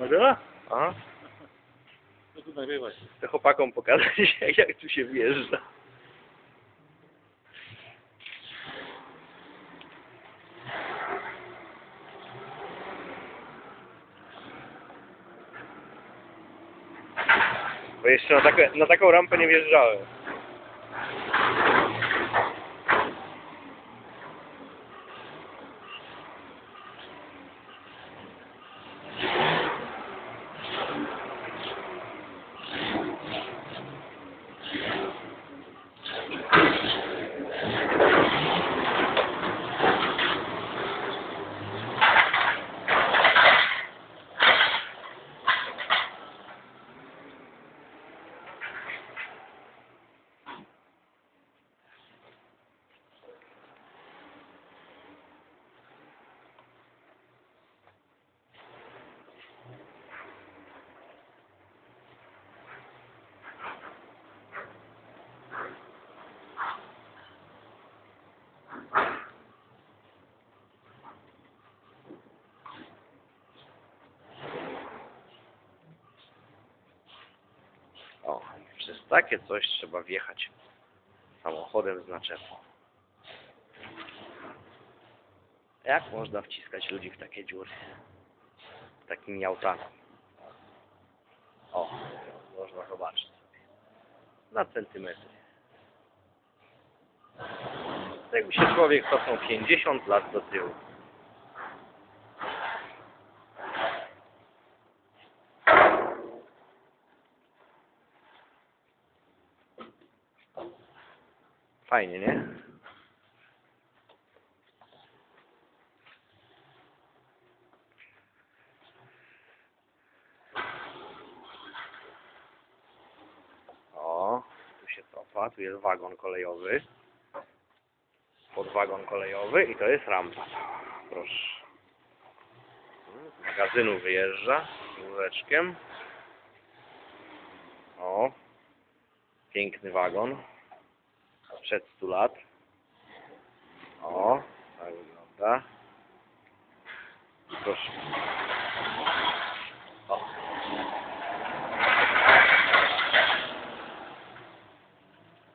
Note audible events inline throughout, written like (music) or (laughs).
Nagrywa? Aha. No to nagrywaj. Chcę chłopakom pokazać, (laughs) jak, jak tu się wjeżdża. Bo jeszcze na, takie, na taką rampę nie wjeżdżałem. Przez takie coś trzeba wjechać samochodem z naczepą. Jak można wciskać ludzi w takie dziury? Takimi autami. O, można zobaczyć sobie. Na centymetry. Jakby się człowiek cofnął 50 lat do tyłu. Fajnie, nie? O, tu się cofa, tu jest wagon kolejowy. Podwagon kolejowy i to jest rampa. Proszę. Z magazynu wyjeżdża z wózeczkiem. O, piękny wagon sprzed 100 lat. O, tak wygląda. Proszę. O.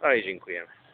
No i dziękujemy.